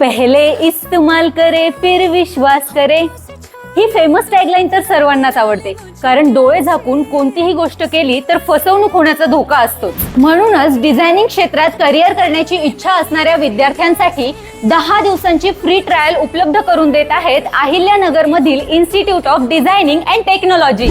पहले इस्तेमाल करे फिर विश्वास करे. ही फेमस टॅगलाईन तर सर्वांनाच आवडते. कारण डोळे झाकून कोणतीही गोष्ट केली तर फसवणूक होण्याचा धोका असतो म्हणूनच डिझायनिंग क्षेत्रात करिअर करण्याची इच्छा असणाऱ्या विद्यार्थ्यांसाठी दहा दिवसांची फ्री ट्रायल उपलब्ध करून देत आहेत अहिल्यानगर मधील institute of designing and technology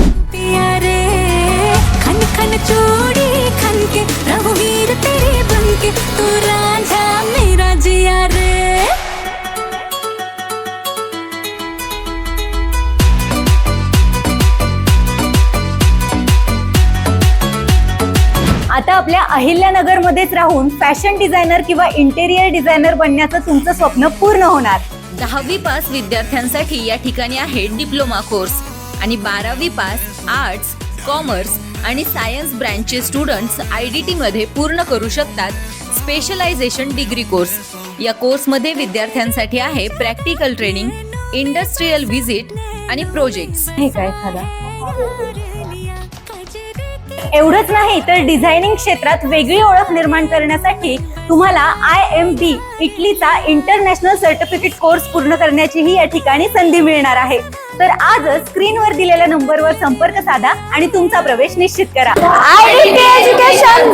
आता आपल्या अहिल्यानगर मध्येच राहून फॅशन डिझायनर किंवा इंटेरियर डिझायनर बनण्याचं तुमचं स्वप्न पूर्ण होणार. दहावी पास विद्यार्थ्यांसाठी या ठिकाणी आहे डिप्लोमा कोर्स आणि बारावी पास आर्ट्स कॉमर्स आणि सायन्स ब्रँचचे स्टुडंट्स आय डी टीमध्ये पूर्ण करू शकतात स्पेशलायझेशन डिग्री कोर्स या कोर्समध्ये विद्यार्थ्यांसाठी आहे प्रॅक्टिकल ट्रेनिंग इंडस्ट्रीयल व्हिजिट आणि प्रोजेक्ट्स हे काय एवढंच नाही तर डिझायनिंग क्षेत्रात वेगळी ओळख निर्माण करण्यासाठी तुम्हाला आय एम बी इटलीचा इंटरनॅशनल सर्टिफिकेट कोर्स पूर्ण करण्याचीही या ठिकाणी संधी मिळणार आहे. तर आज स्क्रीनवर दिलेल्या नंबरवर संपर्क साधा आणि तुमचा प्रवेश निश्चित करा. I education